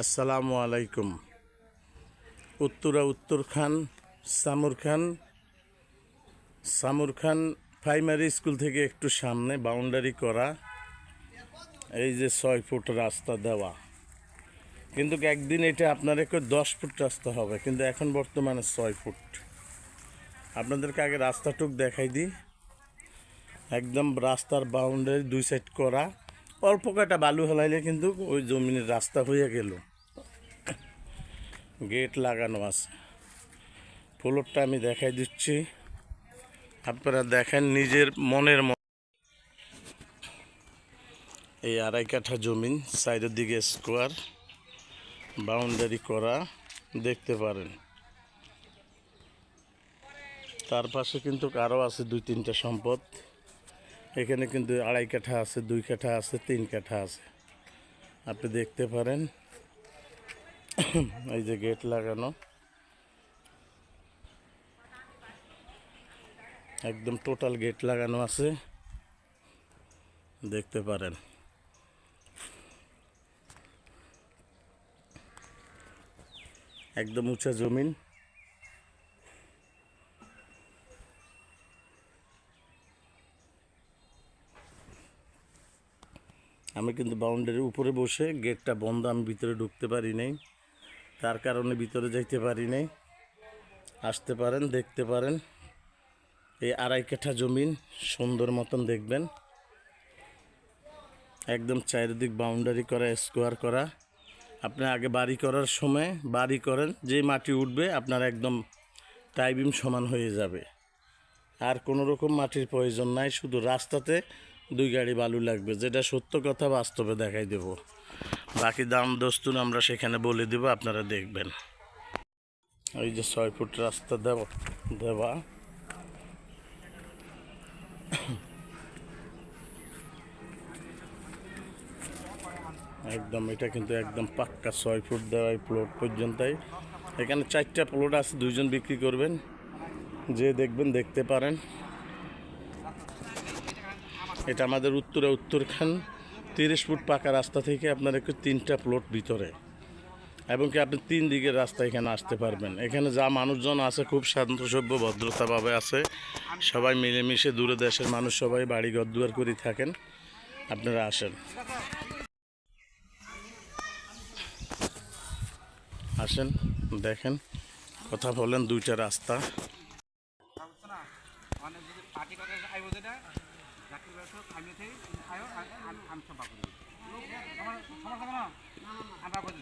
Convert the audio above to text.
আসসালামু আলাইকুম। উত্তরা উত্তর খান, সামুর খান। সামুর খান প্রাইমারি স্কুল থেকে একটু সামনে বাউন্ডারি করা, এই যে ছয় ফুট রাস্তা দেওয়া। কিন্তু একদিন এটা আপনার একটু দশ ফুট রাস্তা হবে, কিন্তু এখন বর্তমানে ছয় ফুট। আপনাদেরকে আগে রাস্তাটুক দেখাই দিই। একদম রাস্তার বাউন্ডারি দুই সাইড করা। অল্প কটা বালু হেলাইলে কিন্তু ওই জমিনের রাস্তা হয়ে গেল। গেট লাগানো আছে। ফ্লোরটা আমি দেখাই দিচ্ছি। আপনারা দেখেন নিজের মনের ম এই আড়াই কাঠা জমিন, সাইডের দিকে স্কোয়ার, বাউন্ডারি করা, দেখতে পারেন। তার পাশে কিন্তু আরও আছে দুই তিনটা সম্পদ। এখানে কিন্তু আড়াই কাঠা আছে, দুই কাঠা আছে, তিন কাঠা আছে। আপনি দেখতে পারেন। এই যে গেট লাগানো। একদম টোটাল গেট লাগানো আছে। দেখতে পারেন। একদম উঁচা জমিন। আমি কিন্তু বাউন্ডারির উপরে বসে গেটটা বন্ধ, আমি ভিতরে ঢুকতে পারি নাই। তার কারণে ভিতরে যাইতে পারি নাই। আসতে পারেন, দেখতে পারেন। এই আড়াই কাঠা জমিন সুন্দর মতন দেখবেন। একদম চারিদিক বাউন্ডারি করা, স্কোয়ার করা। আপনি আগে বাড়ি করার সময় বাড়ি করেন, যে মাটি উঠবে আপনার একদম টাইবিম সমান হয়ে যাবে। আর কোনো রকম মাটির প্রয়োজন নাই, শুধু রাস্তাতে দুই গাড়ি বালু লাগবে, যেটা সত্য কথা বাস্তবে দেখাই দেব। বাকি দাম দস্তুন আমরা সেখানে বলে দেব, আপনারা দেখবেন। ওই যে ছয় ফুট রাস্তা দেব দেওয়া। একদম, এটা কিন্তু একদম পাক্কা ছয় ফুট দেওয়া এই প্লট পর্যন্তই। এখানে চারটা প্লট আছে, দুইজন বিক্রি করবেন। যে দেখবেন দেখতে পারেন। এটা আমাদের উত্তরে উত্তরখান, তিরিশ ফুট পাকা রাস্তা থেকে আপনার একটু তিনটা প্লট ভিতরে। এবং কি আপনি তিন দিকের রাস্তা এখানে আসতে পারবেন। এখানে যা মানুষজন আছে খুব শান্ত সভ্য ভদ্রতাভাবে আছে। সবাই মিলেমিশে দূরে দেশের মানুষ সবাই বাড়ি ঘর দুয়ার করে থাকেন। আপনারা আসেন। আসেন, দেখেন, কথা বলেন, দুইটা রাস্তা। মানে জাকির ব্যবসা আমি থেকে আয়ো আমি আমি সব বাকি আমার সমস্যা না আমরা করে